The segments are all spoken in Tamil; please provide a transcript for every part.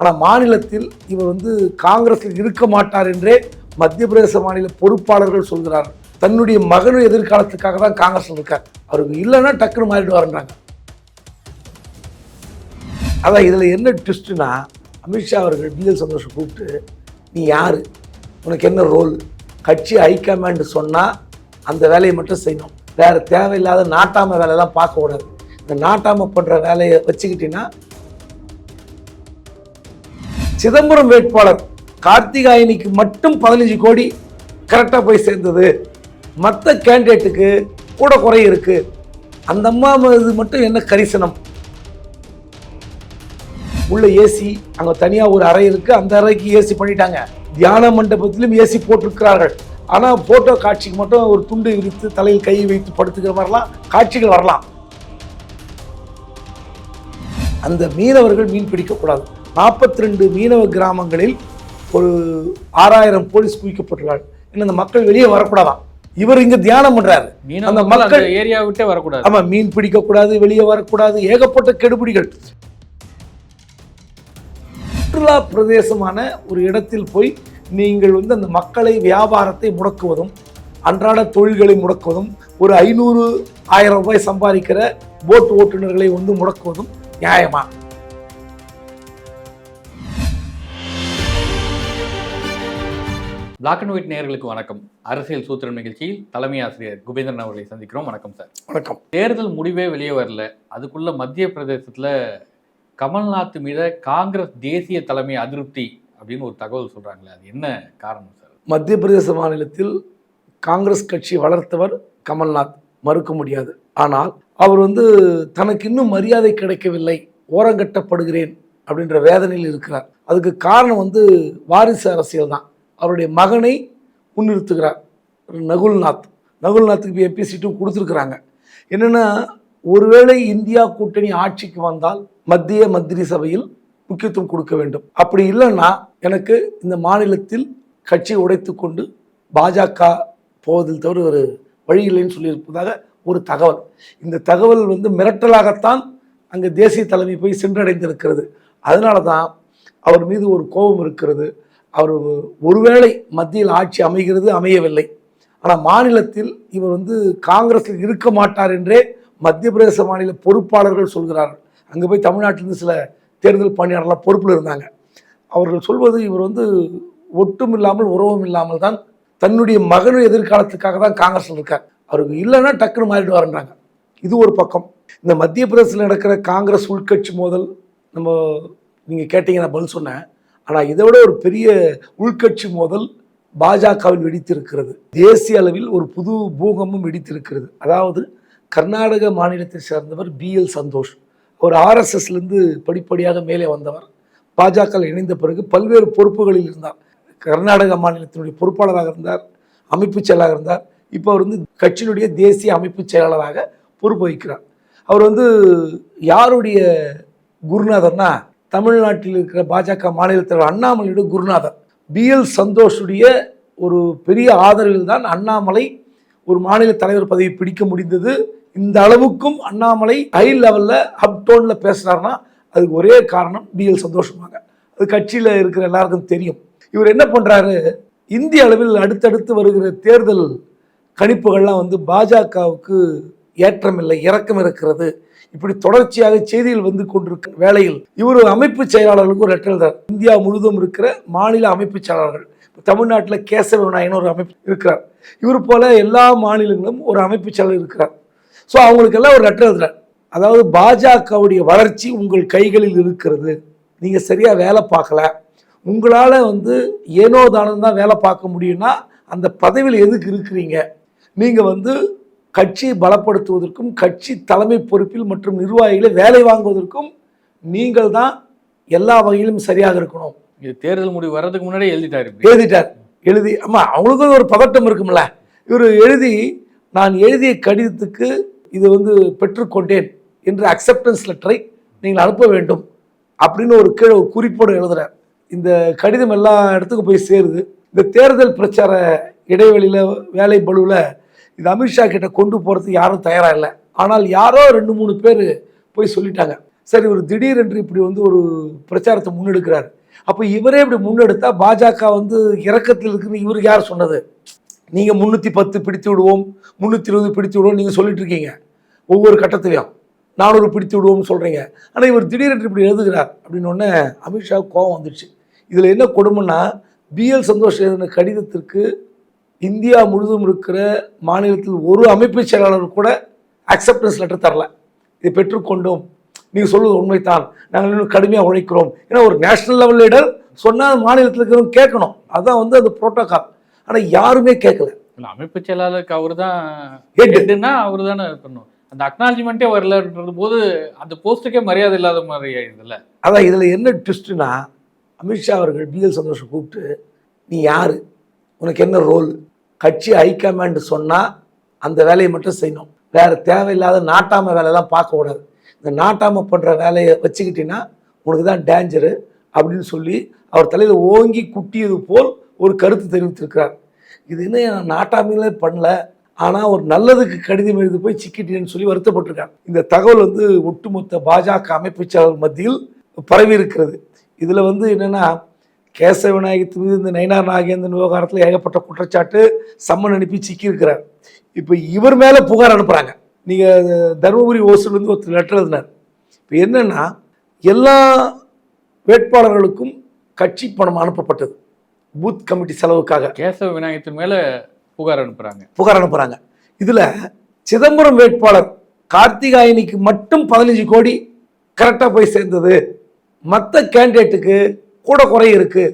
ஆனால் மாநிலத்தில் இவர் வந்து காங்கிரஸில் இருக்க மாட்டார் என்றே மத்திய பிரதேச மாநில பொறுப்பாளர்கள் சொல்கிறார். தன்னுடைய மகனும் எதிர்காலத்துக்காக தான் காங்கிரஸில் இருக்கார். அவருக்கு இல்லைன்னா டக்குன்னு மாறிடுவாருன்றாங்க. அதான் இதில் என்ன ட்விஸ்ட்டுனா அமித்ஷா அவர்கள் பிஎல் சந்தோஷம் கூப்பிட்டு நீ யார்? உனக்கு என்ன ரோல் கட்சி ஹைகமாண்ட் சொன்னால் அந்த வேலையை மட்டும் செய்யணும். வேறு தேவையில்லாத நாட்டாம வேலையெல்லாம் பார்க்கக்கூடாது. இந்த நாட்டாம பண்ணுற வேலையை வச்சுக்கிட்டீங்கன்னா சிதம்பரம் வேட்பாளர் கார்த்திகாயனிக்கு மட்டும் பதினஞ்சு கோடி கரெக்டாக போய் சேர்ந்தது. மற்ற கேண்டிடேட்டுக்கு கூட குறை இருக்குது அந்த அம்மா இது மட்டும் என்ன கரிசனம்? உள்ள ஏசி அங்கே தனியாக ஒரு அறை இருக்குது அந்த அறைக்கு ஏசி பண்ணிட்டாங்க. தியான மண்டபத்திலும் ஏசி போட்டிருக்கிறார்கள். ஆனால் ஃபோட்டோ காட்சிக்கு மட்டும் ஒரு துண்டு விரித்து தலையில் கை வைத்து படுத்துக்கிற மாதிரிலாம் காட்சிகள் வரலாம். அந்த மீனவர்கள் மீன் பிடிக்கக்கூடாது. நாற்பத்தி ரெண்டு மீனவ கிராமங்களில் ஒரு ஆறாயிரம் போலீஸ் குவிக்கப்பட்டுள்ளார்கள். இன்னும் அந்த மக்கள் வெளியே வரக்கூடாதாம் இவர் இங்க தியானம் பண்றாரு. அந்த மக்கள் ஏரியா விட்டே வரக்கூடாது. ஆமா மீன் பிடிக்கக்கூடாது வெளியே வரக்கூடாது ஏகப்பட்ட கெடுபிடிகள். சுற்றுலா பிரதேசமான ஒரு இடத்தில் போய் நீங்கள் வந்து அந்த மக்களை வியாபாரத்தை முடக்குவதும் அன்றாட தொழில்களை முடக்குவதும் ஒரு ஐநூறு ஆயிரம் ரூபாய் சம்பாதிக்கிற போட் ஓட்டுநர்களை வந்து முடக்குவதும் நியாயமா? பிளாக் அண்ட் ஒயிட் நேயர்களுக்கு வணக்கம். அரசியல் சூத்திரம் நிகழ்ச்சியில் தலைமை ஆசிரியர் குபேந்திரன் அவர்களை சந்திக்கிறோம். வணக்கம் சார். வணக்கம். தேர்தல் முடிவே வெளியே வரல. அதுக்குள்ள மத்திய பிரதேசத்துல கமல்நாத் மீத காங்கிரஸ் தேசிய தலைமை அதிருப்தி அப்படின்னு ஒரு தகவல் சொல்றாங்களே அது என்ன காரணம் சார்? மத்திய பிரதேச மாநிலத்தில் காங்கிரஸ் கட்சி வளர்த்தவர் கமல்நாத். மறுக்க முடியாது. ஆனால் அவர் வந்து தனக்கு இன்னும் மரியாதை கிடைக்கவில்லை. ஓரங்கட்டப்படுகிறேன் அப்படின்ற வேதனையில் இருக்கிறார். அதுக்கு காரணம் வந்து வாரிசு அரசியல் தான் அவருடைய மகனை முன்னிறுத்துகிறார். நகுல்நாத். நகுல்நாத்துக்கு இப்போ எம்பி சீட்டும் கொடுத்துருக்குறாங்க. என்னென்னா ஒருவேளை இந்தியா கூட்டணி ஆட்சிக்கு வந்தால் மத்திய மந்திரி சபையில் முக்கியத்துவம் கொடுக்க வேண்டும். அப்படி இல்லைன்னா எனக்கு இந்த மாநிலத்தில் கட்சி உடைத்து கொண்டு பாஜக போவதில் தவிர ஒரு வழி இல்லைன்னு சொல்லியிருப்பதாக ஒரு தகவல். இந்த தகவல் வந்து மிரட்டலாகத்தான் அங்கே தேசிய தலைமை போய் சென்றடைந்திருக்கிறது. அதனால தான் அவர் மீது ஒரு கோபம் இருக்கிறது. அவர் ஒருவேளை மத்தியில் ஆட்சி அமைகிறது அமையவில்லை. ஆனால் மாநிலத்தில் இவர் வந்து காங்கிரஸில் இருக்க மாட்டார் என்றே மத்திய பிரதேச மாநில பொறுப்பாளர்கள் சொல்கிறார்கள். அங்கே போய் தமிழ்நாட்டிலிருந்து சில தேர்தல் பணியாளர்களாக பொறுப்பில் இருந்தாங்க. அவர்கள் சொல்வது இவர் வந்து ஒட்டும் இல்லாமல் உறவும் இல்லாமல் தான் தன்னுடைய மகனும் எதிர்காலத்துக்காக தான் காங்கிரஸில் இருக்கார். அவருக்கு இல்லைன்னா டக்குன்னு மாறிடுவாருன்றாங்க. இது ஒரு பக்கம். இந்த மத்திய பிரதேசத்தில் நடக்கிற காங்கிரஸ் உள்கட்சி மோதல் நம்ம நீங்கள் கேட்டிங்கன்னா நான் பதில் சொன்னேன். ஆனால் இதை விட ஒரு பெரிய உள்கட்சி மோதல் பாஜகவில் வெடித்திருக்கிறது. தேசிய அளவில் ஒரு புது பூகமும் வெடித்திருக்கிறது. அதாவது கர்நாடக மாநிலத்தை சேர்ந்தவர் பிஎல் சந்தோஷ். அவர் ஆர்எஸ்எஸ்லேருந்து படிப்படியாக மேலே வந்தவர். பாஜக இணைந்த பிறகு பல்வேறு பொறுப்புகளில் இருந்தார். கர்நாடக மாநிலத்தினுடைய பொறுப்பாளராக இருந்தார் அமைப்பு செயலாக இருந்தார். இப்போ அவர் வந்து கட்சியினுடைய தேசிய அமைப்பு செயலாளராக பொறுப்பு வகிக்கிறார். அவர் வந்து யாருடைய குருநாதர்னா தமிழ்நாட்டில் இருக்கிற பாஜக மாநில தலைவர் அண்ணாமலையோட குருநாதர். பிஎல் சந்தோஷுடைய ஒரு பெரிய ஆதரவில் தான் அண்ணாமலை ஒரு மாநில தலைவர் பதவி பிடிக்க முடிந்தது. இந்த அளவுக்கும் அண்ணாமலை ஹை லெவலில் அப் டோனில் பேசுகிறாருன்னா அதுக்கு ஒரே காரணம் பிஎல் சந்தோஷமாக. அது கட்சியில் இருக்கிற எல்லாருக்கும் தெரியும். இவர் என்ன பண்ணுறாரு இந்திய அளவில் அடுத்தடுத்து வருகிற தேர்தல் கணிப்புகள்லாம் வந்து பாஜகவுக்கு ஏற்றமில்லை இறக்கம் இருக்கிறது. இப்படி தொடர்ச்சியாக செய்திகள் வந்து கொண்டிருக்க வேளையில் இவர் அமைப்பு செயலாளர்களுக்கு ஒரு லெட்டர் எழுதார் இந்தியா முழுவதும் இருக்கிற மாநில அமைப்பு செயலாளர்கள். தமிழ்நாட்டில் கேசவ விநாயகன் ஒரு அமைப்பு இருக்கிறார். இவர் போல எல்லா மாநிலங்களும் ஒரு அமைப்பு செயலாளர் இருக்கிறார். ஸோ அவங்களுக்கெல்லாம் ஒரு லெட்டர் எழுதுறார். அதாவது பாஜகவுடைய வளர்ச்சி உங்கள் கைகளில் இருக்கிறது. நீங்கள் சரியாக வேலை பார்க்கல. உங்களால் வந்து ஏனோ தானம் தான் வேலை பார்க்க முடியும்னா அந்த பதவியில் எதுக்கு இருக்கிறீங்க? நீங்கள் வந்து கட்சியை பலப்படுத்துவதற்கும் கட்சி தலைமை பொறுப்பில் மற்றும் நிர்வாகிகளை வேலை வாங்குவதற்கும் நீங்கள் தான் எல்லா வகையிலும் சரியாக இருக்கணும். இது தேர்தல் முடிவு வர்றதுக்கு முன்னாடியே எழுதிட்டாரு. எழுதிட்டார். எழுதி ஆமா அவங்களுக்கும் ஒரு பதட்டம் இருக்கும்ல. இவர் எழுதி நான் எழுதிய கடிதத்துக்கு இது வந்து பெற்றுக்கொண்டேன் என்ற அக்செப்டன்ஸ் லெட்டரை நீங்கள் அனுப்ப வேண்டும் அப்படின்னு ஒரு கீழே ஒரு குறிப்போடு எழுதுறார். இந்த கடிதம் எல்லா இடத்துக்கும் போய் சேருது. இந்த தேர்தல் பிரச்சார இடைவெளியில் வேலை பளுவில் இது அமித்ஷா கிட்ட கொண்டு போகிறதுக்கு யாரும் தயாராக இல்லை. ஆனால் யாரோ ரெண்டு மூணு பேர் போய் சொல்லிட்டாங்க. சரி ஒரு திடீரென்று இப்படி வந்து ஒரு பிரச்சாரத்தை முன்னெடுக்கிறார். அப்போ இவரே இப்படி முன்னெடுத்தா பாஜக வந்து இறக்கத்தில் இருக்குன்னு இவருக்கு யார் சொன்னது? நீங்கள் முந்நூற்றி பத்து பிடித்து விடுவோம் முந்நூற்றி இருபது பிடித்து விடுவோம் நீங்கள் சொல்லிட்டு இருக்கீங்க. ஒவ்வொரு கட்டத்திலையும் நானூறு பிடித்து விடுவோம்னு சொல்கிறீங்க ஆனால் இவர் திடீரென்று இப்படி எழுதுகிறார் அப்படின்னு உடனே அமித்ஷா கோபம் வந்துடுச்சு. இதில் என்ன கொடுமைன்னா பிஎல் சந்தோஷ் எழுதின கடிதத்திற்கு இந்தியா முழுதும் இருக்கிற மாநிலத்தில் ஒரு அமைப்பு செயலாளர் கூட அக்செப்டன்ஸ் லெட்டர் தரல. இதை பெற்றுக்கொண்டோம் நீங்கள் சொல்வது உண்மைதான். நாங்கள் இன்னும் கடுமையாக உழைக்கிறோம். ஏன்னா ஒரு நேஷனல் லெவல் லீடர் சொன்னால் மாநிலத்தில் இருக்கிறவங்க கேட்கணும். அதான் வந்து அந்த புரோட்டோகால் ஆனால் யாருமே கேட்கல. அமைப்பு செயலாளருக்கு அவர் தான். ஹெட்னா அவர் தானே இருக்கணும் அந்த அக்னாலஜ்மெண்ட்டே வரலன்றது போது அந்த போஸ்ட்டுக்கே மரியாதை இல்லாத மாதிரி ஆயிடுதுல்ல. அதான் இதில் என்ன ட்விஸ்ட்டுனா அமித்ஷா அவர்கள் பிஎல் சந்தோஷை கூப்பிட்டு நீ யார்? உனக்கு என்ன ரோல் கட்சி ஹைகமாண்ட் சொன்னால் அந்த வேலையை மட்டும் செய்யணும். வேறு தேவையில்லாத நாட்டாம வேலையெல்லாம் பார்க்கக்கூடாது இந்த நாட்டாமல் பண்ணுற வேலையை வச்சுக்கிட்டீங்கன்னா உனக்கு தான் டேஞ்சரு அப்படின்னு சொல்லி அவர் தலையில் ஓங்கி குட்டியது போல் ஒரு கருத்து தெரிவித்திருக்கிறார். இது என்ன நான் நாட்டாமையிலே பண்ணல ஆனால் ஒரு நல்லதுக்கு கடிதம் எழுதி போய் சிக்கிட்டேன்னு சொல்லி வருத்தப்பட்டிருக்காங்க இந்த தகவல் வந்து ஒட்டுமொத்த பாஜக அமைப்பு செயலாளர் மத்தியில் பரவி இருக்கிறது. இதில் வந்து என்னென்னா கேசவ விநாயகத்து மீது இந்த நயினார் நாகேந்திரன் விவகாரத்தில் ஏகப்பட்ட குற்றச்சாட்டு சம்மன் அனுப்பி சிக்கியிருக்கிறார். இப்போ இவர் மேலே புகார் அனுப்புகிறாங்க நீங்கள் தருமபுரி ஓசூர்லேருந்து ஒருத்தர் லெட்டர் எழுதினார். இப்போ என்னென்னா எல்லா வேட்பாளர்களுக்கும் கட்சி பணம் அனுப்பப்பட்டது. பூத் கமிட்டி செலவுக்காக. கேசவ விநாயகத்தின் மேல புகார் அனுப்புறாங்க. புகார் அனுப்புகிறாங்க இதில் சிதம்பரம் வேட்பாளர் கார்த்திகாயனிக்கு மட்டும் பதினஞ்சு கோடி கரெக்டாக போய் சேர்ந்தது. மற்ற கேண்டிடேட்டுக்கு கூட குறை இருக்கு.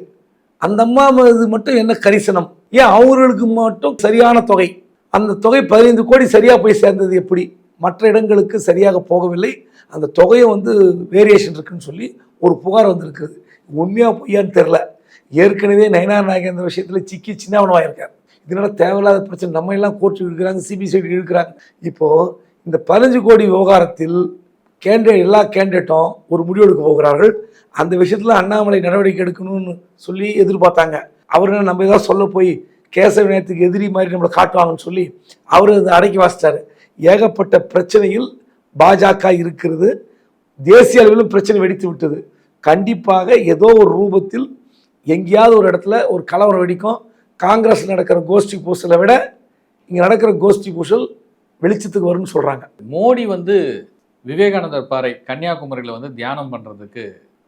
அந்த அம்மா இது மட்டும் என்ன கரிசனம்? ஏன் அவர்களுக்கு மட்டும் சரியான தொகை? அந்த தொகை பதினைந்து கோடி சரியாக போய் சேர்ந்தது எப்படி? மற்ற இடங்களுக்கு சரியாக போகவில்லை. அந்த தொகையை வந்து வேரியேஷன் இருக்குன்னு சொல்லி ஒரு புகார் வந்திருக்குது உண்மையாக பொய்யான்னு தெரில ஏற்கனவே நயனார் நாகேந்திர விஷயத்தில் சிக்கி சின்னவனவாயிருக்கார் இதனால தேவையில்லாத பிரச்சனை? நம்ம எல்லாம் கோர்ட்டுக்கு இழுக்கிறாங்க சிபிசிஐடி இழுக்கிறாங்க இப்போது இந்த பதினஞ்சு கோடி விவகாரத்தில் கேண்டிடேட் எல்லா கேண்டிடேட்டும் ஒரு முடிவெடுக்க போகிறார்கள். அந்த விஷயத்தில் அண்ணாமலை நடவடிக்கை எடுக்கணும்னு சொல்லி எதிர்பார்த்தாங்க. அவர் என்ன நம்ம ஏதாவது சொல்ல போய் கேசவ நேரத்துக்கு எதிரி மாதிரி நம்மளை காட்டுவாங்கன்னு சொல்லி அவர் அதை அடக்கி வாசிட்டாரு ஏகப்பட்ட பிரச்சனையில் பாஜக இருக்கிறது. தேசிய அளவிலும் பிரச்சனை வெடித்து விட்டது. கண்டிப்பாக ஏதோ ஒரு ரூபத்தில் எங்கேயாவது ஒரு இடத்துல ஒரு கலவரம் வெடிக்கும். காங்கிரஸ் நடக்கிற கோஷ்டி பூசலை விட இங்கே நடக்கிற கோஷ்டி பூசல் வெளிச்சத்துக்கு வரும்னு சொல்கிறாங்க மோடி வந்து விவேகானந்தர் பாறை கன்னியாகுமரியில வந்து தியானம் பண்றதுக்கு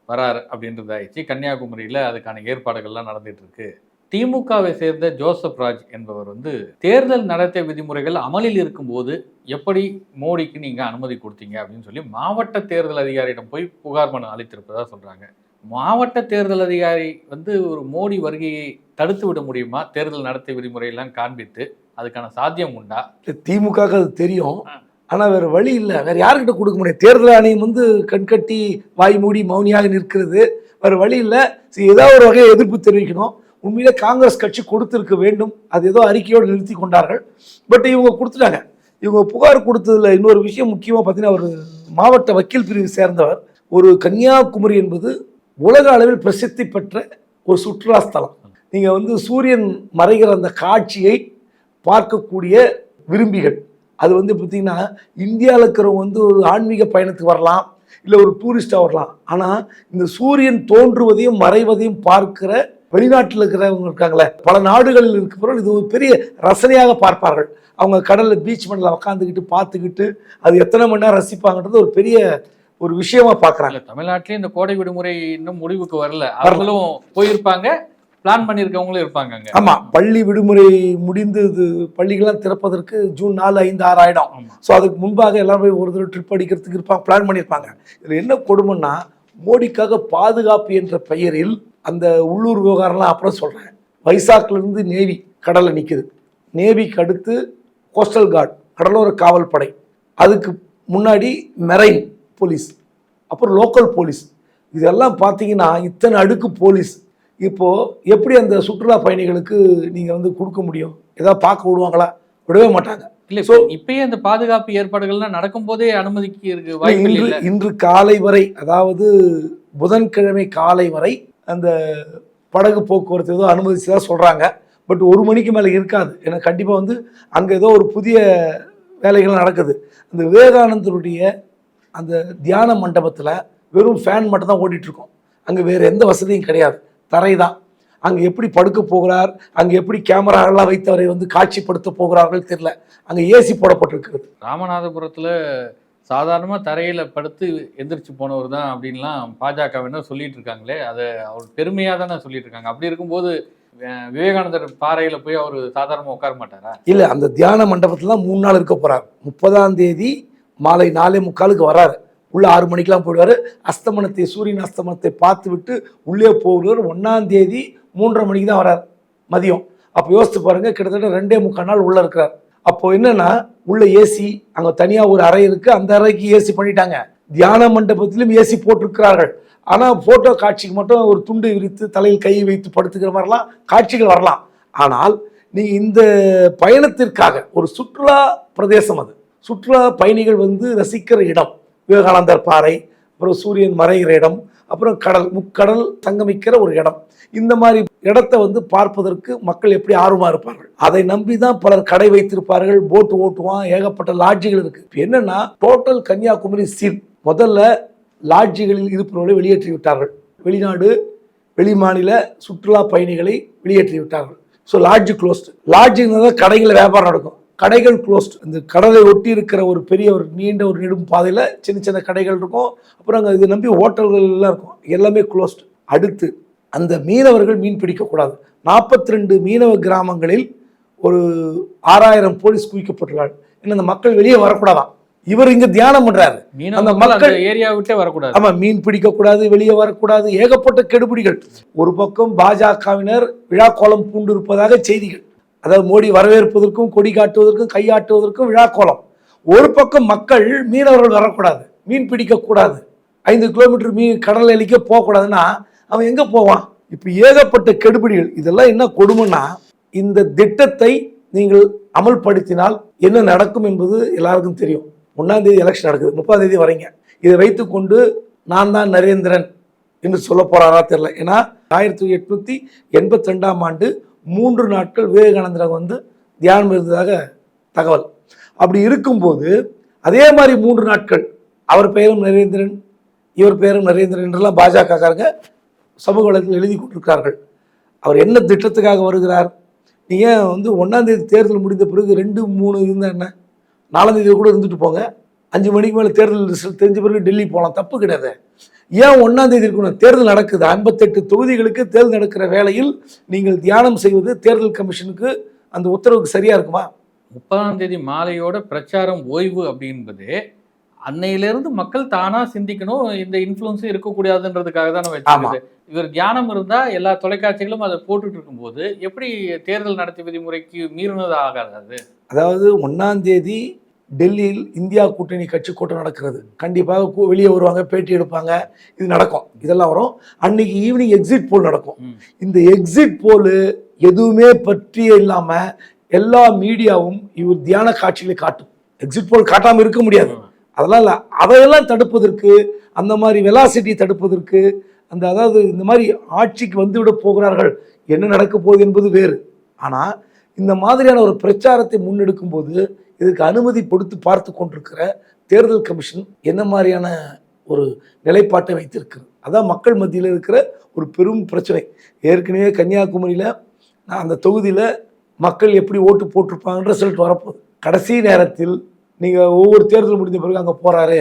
வராரு அப்படின்றது ஆயிடுச்சு கன்னியாகுமரியில அதுக்கான ஏற்பாடுகள்லாம் நடந்துட்டு இருக்கு திமுகவை சேர்ந்த ஜோசப் ராஜ் என்பவர் வந்து தேர்தல் நடத்தை விதிமுறைகள் அமலில் இருக்கும்போது எப்படி மோடிக்கு நீங்க அனுமதி கொடுத்தீங்க அப்படின்னு சொல்லி மாவட்ட தேர்தல் அதிகாரியிடம் போய் புகார் மனு அளித்திருப்பதா சொல்றாங்க. மாவட்ட தேர்தல் அதிகாரி வந்து ஒரு மோடி வருகையை தடுத்து விட முடியுமா? தேர்தல் நடத்தை விதிமுறையெல்லாம் காண்பித்து அதுக்கான சாத்தியம் உண்டா? திமுகவுக்கு அது தெரியும். ஆனால் வேறு வழி இல்லை. வேறு யார்கிட்ட கொடுக்க முடியும்? தேர்தல் ஆணையம் வந்து கண்கட்டி வாய் மூடி மௌனியாக நிற்கிறது. வேறு வழி இல்லை. சரி, ஏதாவது ஒரு வகையை எதிர்ப்பு தெரிவிக்கணும். உண்மையிலே காங்கிரஸ் கட்சி கொடுத்திருக்க வேண்டும். அது ஏதோ அறிக்கையோடு நிறுத்தி கொண்டார்கள். பட் இவங்க கொடுத்துட்டாங்க. இவங்க புகார் கொடுத்ததில் இன்னொரு விஷயம் முக்கியமாக பார்த்தீங்கன்னா ஒரு மாவட்ட வக்கீல் பிரிவு சேர்ந்தவர். ஒரு கன்னியாகுமரி என்பது உலக அளவில் பிரசித்தி பெற்ற ஒரு சுற்றுலா ஸ்தலம். நீங்கள் வந்து சூரியன் மறைகிற அந்த காட்சியை பார்க்கக்கூடிய விரும்பிகள். அது வந்து பார்த்தீங்கன்னா இந்தியாவில் இருக்கிறவங்க வந்து ஒரு ஆன்மீக பயணத்துக்கு வரலாம் இல்லை ஒரு டூரிஸ்டாக வரலாம். ஆனால் இந்த சூரியன் தோன்றுவதையும் மறைவதையும் பார்க்கிற வெளிநாட்டில் இருக்கிறவங்க இருக்காங்களே பல நாடுகளில் இருக்கிறவர்கள் இது ஒரு பெரிய ரசனையாக பார்ப்பார்கள். அவங்க கடலில் பீச் மண்ணில் உட்காந்துக்கிட்டு பார்த்துக்கிட்டு அது எத்தனை மணி நேரம் ரசிப்பாங்கன்றது ஒரு பெரிய ஒரு விஷயமா பார்க்குறாங்க. தமிழ்நாட்டிலேயும் இந்த கோடை விடுமுறை இன்னும் முடிவுக்கு வரல. அவங்களும் போயிருப்பாங்க. பிளான் பண்ணியிருக்கவங்களும் இருப்பாங்க அங்க. ஆமாம் பள்ளி விடுமுறை முடிந்து இது பள்ளிகள்லாம் திறப்பதற்கு ஜூன் நாலு ஐந்து ஆறு ஆயிடும். ஸோ அதுக்கு முன்பாக எல்லாரும் போய் ஒரு தடவை ட்ரிப் அடிக்கிறதுக்கு இருப்பாங்க பிளான் பண்ணியிருப்பாங்க. இதில் என்ன கொடுமைன்னா மோடிக்காக பாதுகாப்பு என்ற பெயரில் அந்த உள்ளூர் விவகாரம்லாம் அப்புறம் சொல்கிறேன் வைசாக்லேருந்து நேவி கடலில் நிற்குது நேவிக்கு அடுத்து கோஸ்டல் கார்டு கடலோர காவல் படை அதுக்கு முன்னாடி மெரைன் போலீஸ் அப்புறம் லோக்கல் போலீஸ் இதெல்லாம் பார்த்தீங்கன்னா இத்தனை அடுக்கு போலீஸ் இப்போது எப்படி அந்த சுற்றுலா பயணிகளுக்கு நீங்கள் வந்து கொடுக்க முடியும்? ஏதாவது பார்க்க விடுவாங்களா? விடவே மாட்டாங்க. இல்ல So- இப்பயே அந்த பாதுகாப்பு ஏற்பாடுகள்லாம் நடக்கும் போதே அனுமதிக்கு இருக்கு வாய்ப்பு இன்று இன்று காலை வரை அதாவது புதன்கிழமை காலை வரை அந்த படகு போக்குவரத்து ஏதோ அனுமதிச்சதா சொல்கிறாங்க பட் ஒரு மணிக்கு மேலே இருக்காது. ஏன்னா கண்டிப்பாக வந்து அங்கே ஏதோ ஒரு புதிய வேலைகள் நடக்குது. அந்த விவேகானந்தருடைய அந்த தியான மண்டபத்தில் வெறும் ஃபேன் மட்டும் தான் ஓடிட்டு இருக்கும். அங்கே வேறு எந்த வசதியும் கிடையாது. தரை தான் அங்கே எப்படி படுக்க போகிறார்? அங்கே எப்படி கேமராலாம் வைத்து அவரை வந்து காட்சிப்படுத்த போகிறார்கள் தெரியல. அங்கே ஏசி போடப்பட்டிருக்கிறது. ராமநாதபுரத்துல சாதாரணமா தரையில படுத்து எந்திரிச்சு போனவர் தான் அப்படின்லாம் பாஜகவினர் சொல்லிட்டு இருக்காங்களே அதை அவர் பெருமையா தானே சொல்லிட்டு இருக்காங்க அப்படி இருக்கும்போது விவேகானந்தர் பாறையில போய் அவர் சாதாரணமா உட்கார மாட்டாரா? இல்லை அந்த தியான மண்டபத்தில் தான் மூணு நாள் இருக்க போகிறார் முப்பதாம் தேதி மாலை நாலே முக்காலுக்கு வராரு. உள்ள ஆறு மணிக்கெலாம் போயிடுவார். அஸ்தமனத்தை சூரியன் அஸ்தமனத்தை பார்த்து விட்டு உள்ளே போகிறவர் ஒன்றாம் தேதி மூன்றரை மணிக்கு தான் வரார். மதியம். அப்போ யோசித்து பாருங்கள் கிட்டத்தட்ட ரெண்டே முக்கால் நாள் உள்ளே இருக்கிறார். அப்போ என்னென்னா உள்ள ஏசி அங்கே தனியாக ஒரு அறை இருக்குது அந்த அறைக்கு ஏசி பண்ணிட்டாங்க. தியான மண்டபத்திலும் ஏசி போட்டிருக்கிறார்கள். ஆனால் ஃபோட்டோ காட்சிக்கு மட்டும் ஒரு துண்டு விரித்து தலையில் கை வைத்து படுத்துக்கிற மாதிரிலாம் காட்சிகள் வரலாம். ஆனால் நீங்கள் இந்த பயணத்திற்காக ஒரு சுற்றுலா பிரதேசம் அது. சுற்றுலா பயணிகள் வந்து ரசிக்கிற இடம். விவேகானந்தர் பாறை அப்புறம் சூரியன் மறைகிற இடம் அப்புறம் கடல் முக்கடல் சங்கமிக்கிற ஒரு இடம். இந்த மாதிரி இடத்தை வந்து பார்ப்பதற்கு மக்கள் எப்படி ஆர்வமாக இருப்பார்கள்? அதை நம்பி தான் பலர் கடை வைத்திருப்பார்கள் போட்டு ஓட்டுவான் ஏகப்பட்ட லாட்ஜிகள் இருக்கு. இப்போ என்னன்னா டோட்டல் கன்னியாகுமரி சீல். முதல்ல லாட்ஜிகளில் இருப்பவர்களை வெளியேற்றி விட்டார்கள். வெளிநாடு வெளிமாநில சுற்றுலா பயணிகளை வெளியேற்றி விட்டார்கள். ஸோ லாட்ஜ் க்ளோஸ்டு லாட்ஜுங்கிறத கடைகளில் வியாபாரம் நடக்கும். கடைகள் க்ளோஸ்டு இந்த கடலை ஒட்டி இருக்கிற ஒரு பெரிய ஒரு நீண்ட ஒரு நெடும் பாதையில் சின்ன சின்ன கடைகள் இருக்கும். அப்புறம் அங்கே இது நம்பி ஹோட்டல்கள் எல்லாம் இருக்கும். எல்லாமே க்ளோஸ்டு அடுத்து அந்த மீனவர்கள் மீன் பிடிக்கக்கூடாது நாற்பத்தி ரெண்டு மீனவ கிராமங்களில் ஒரு ஆறாயிரம் போலீஸ் குவிக்கப்பட்டுள்ளார்கள் இன்னும் அந்த மக்கள் வெளியே வரக்கூடாதாம் இவர் இங்க தியானம் பண்றாரு. அந்த மக்கள்- ஏரியா விட்டே வரக்கூடாது. ஆமா மீன் பிடிக்கக்கூடாது வெளியே வரக்கூடாது. ஏகப்பட்ட கெடுபிடிகள். ஒரு பக்கம் பாஜகவினர் விழா கோலம் பூண்டு இருப்பதாக செய்திகள். அதாவது மோடி வரவேற்பதற்கும் கொடி காட்டுவதற்கும் கையாட்டுவதற்கும் விழா கோலம் ஒரு பக்கம் மக்கள் மீனவர்கள் வரக்கூடாது மீன் பிடிக்கக்கூடாது ஐந்து கிலோமீட்டர் மீன் கடல் அழிக்க போகக்கூடாதுன்னா அவன் எங்கே போவான்? இப்போ ஏகப்பட்ட கெடுபிடிகள் இதெல்லாம் என்ன கொடுமைன்னா இந்த திட்டத்தை நீங்கள் அமல்படுத்தினால் என்ன நடக்கும் என்பது எல்லாருக்கும் தெரியும். ஒன்றாம் தேதி எலெக்ஷன் நடக்குது முப்பதாம் தேதி வரீங்க. இதை வைத்துக்கொண்டு நான் தான் நரேந்திரன் என்று சொல்ல போகிறாரா தெரில ஏன்னா ஆயிரத்தி எட்நூற்றி எண்பத்தி ரெண்டாம் ஆண்டு மூன்று நாட்கள் விவேகானந்தர் வந்து தியானம் இருந்ததாக தகவல். அப்படி இருக்கும்போது அதே மாதிரி மூன்று நாட்கள் அவர் பெயரும் நரேந்திரன் இவர் பெயரும் நரேந்திரன் என்றெல்லாம் பாஜகக்காரங்க சமூக வலைத்தில் எழுதி கொண்டிருக்கிறார்கள் அவர் என்ன திட்டத்துக்காக வருகிறார்? நீ ஏன் வந்து ஒன்றாம் தேதி தேர்தல் முடிந்த பிறகு ரெண்டு மூணு இருந்தால் என்ன? நாலாம் தேதி கூட இருந்துட்டு போங்க. அஞ்சு மணிக்கு மேலே தேர்தல் ரிசல்ட் தெரிஞ்ச பிறகு டெல்லி போகலாம் தப்பு கிடையாது. ஏன் ஒன்றாம் தேதி இருக்கணும்? தேர்தல் நடக்குது. ஐம்பத்தெட்டு தொகுதிகளுக்கு தேர்தல் நடக்கிற வேளையில் நீங்கள் தியானம் செய்வது தேர்தல் கமிஷனுக்கு அந்த உத்தரவுக்கு சரியா இருக்குமா? முப்பதாம் தேதி மாலையோட பிரச்சாரம் ஓய்வு அப்படின்பது அன்னையிலிருந்து மக்கள் தானா சிந்திக்கணும். இந்த இன்ஃப்ளூன்ஸும் இருக்கக்கூடாதுன்றதுக்காக தான் வச்சிருக்குது இவர் தியானம் இருந்தா எல்லா தொலைக்காட்சிகளும் அதை போட்டுட்டு இருக்கும்போது எப்படி தேர்தல் நடத்தை விதிமுறைக்கு மீறினது ஆகாது அது? அதாவது ஒன்றாம் தேதி டெல்லியில் இந்தியா கூட்டணி கட்சி கூட்டம் நடக்கிறது. கண்டிப்பாக வெளியே வருவாங்க பேட்டி எடுப்பாங்க. இது நடக்கும். இதெல்லாம் வரும். அன்னைக்கு ஈவினிங் எக்ஸிட் போல் நடக்கும். இந்த எக்ஸிட் போலு எதுவுமே பற்றியே இல்லாமல் எல்லா மீடியாவும் இவர் தியான காட்சிகளை காட்டும். எக்ஸிட் போல் காட்டாமல் இருக்க முடியாது. அதெல்லாம் இல்லை. அதையெல்லாம் தடுப்பதற்கு அந்த மாதிரி வெலாசிட்டி தடுப்பதற்கு அந்த அதாவது இந்த மாதிரி ஆட்சிக்கு வந்துவிட போகிறார்கள். என்ன நடக்க போகுது என்பது வேறு. ஆனால் இந்த மாதிரியான ஒரு பிரச்சாரத்தை முன்னெடுக்கும் போது இதுக்கு அனுமதி கொடுத்து பார்த்து கொண்டிருக்கிற தேர்தல் கமிஷன் என்ன மாதிரியான ஒரு நிலைப்பாட்டை வைத்திருக்கிறது? அதான் மக்கள் மத்தியில் இருக்கிற ஒரு பெரும் பிரச்சனை. ஏற்கனவே கன்னியாகுமரியில் நான் அந்த தொகுதியில் மக்கள் எப்படி ஓட்டு போட்டிருப்பாங்கன்ற ரிசல்ட் வரப்போகுது. கடைசி நேரத்தில் நீங்கள் ஒவ்வொரு தேர்தல் முடிஞ்ச பிறகு அங்கே போகிறாரு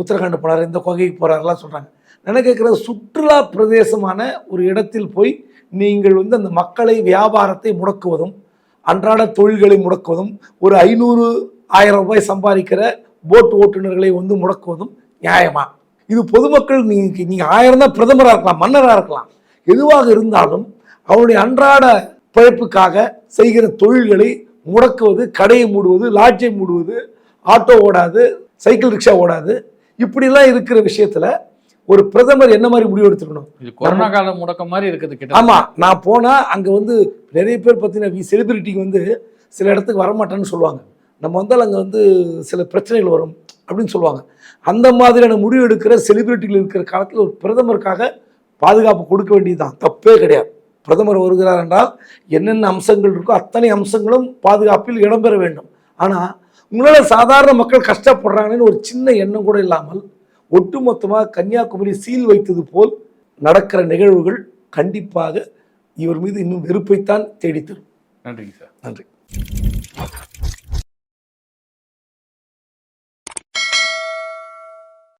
உத்தரகாண்ட் போனாரு இந்த கொகைக்கு போகிறாருலாம் சொல்கிறாங்க நான் கேட்குற சுற்றுலா பிரதேசமான ஒரு இடத்தில் போய் நீங்கள் வந்து அந்த மக்களை வியாபாரத்தை முடக்குவதும் அன்றாட தொழில்களை முடக்குவதும் ஒரு ஐநூறு ஆயிரம் ரூபாய் சம்பாதிக்கிற போட் ஓட்டுநர்களை வந்து முடக்குவதும் நியாயமா? இது பொதுமக்கள் நீங்கள் நீங்கள் ஆயிரம் தான் பிரதமராக இருக்கலாம் மன்னராக இருக்கலாம். எதுவாக இருந்தாலும் அவருடைய அன்றாட பிழைப்புக்காக செய்கிற தொழில்களை முடக்குவது கடையை மூடுவது லாட்ஜை மூடுவது ஆட்டோ ஓடாது சைக்கிள் ரிக்ஷா ஓடாது இப்படிலாம் இருக்கிற விஷயத்தில் ஒரு பிரதமர் என்ன மாதிரி முடிவு எடுத்துக்கணும் கொரோனா கால முடக்கம் மாதிரி இருக்குது கிட்ட ஆமா நான் போனா அங்க வந்து நிறைய பேர் பார்த்தீங்கன்னா செலிபிரிட்டிக்கு வந்து சில இடத்துக்கு வரமாட்டேன்னு சொல்லுவாங்க. நம்ம வந்தால் அங்கே வந்து சில பிரச்சனைகள் வரும் அப்படின்னு சொல்லுவாங்க. அந்த மாதிரியான முடிவு எடுக்கிற செலிபிரிட்டிகள் இருக்கிற காலத்தில் ஒரு பிரதமருக்காக பாதுகாப்பு கொடுக்க வேண்டியதுதான். தப்பே கிடையாது. பிரதமர் வருகிறார் என்றால் என்னென்ன அம்சங்கள் இருக்கோ அத்தனை அம்சங்களும் பாதுகாப்பில் இடம்பெற வேண்டும். ஆனால் உங்களால் சாதாரண மக்கள் கஷ்டப்படுறாங்கன்னு ஒரு சின்ன எண்ணம் கூட இல்லாமல் ஒட்டுமொத்தமாக கன்னியாகுமரி சீல் வைத்தது போல் நடக்கிற நிகழ்வுகள் கண்டிப்பாக இவர் மீது இன்னும் வெறுப்பைத்தான் தேடித்தரும். நன்றிங்க சார். நன்றி.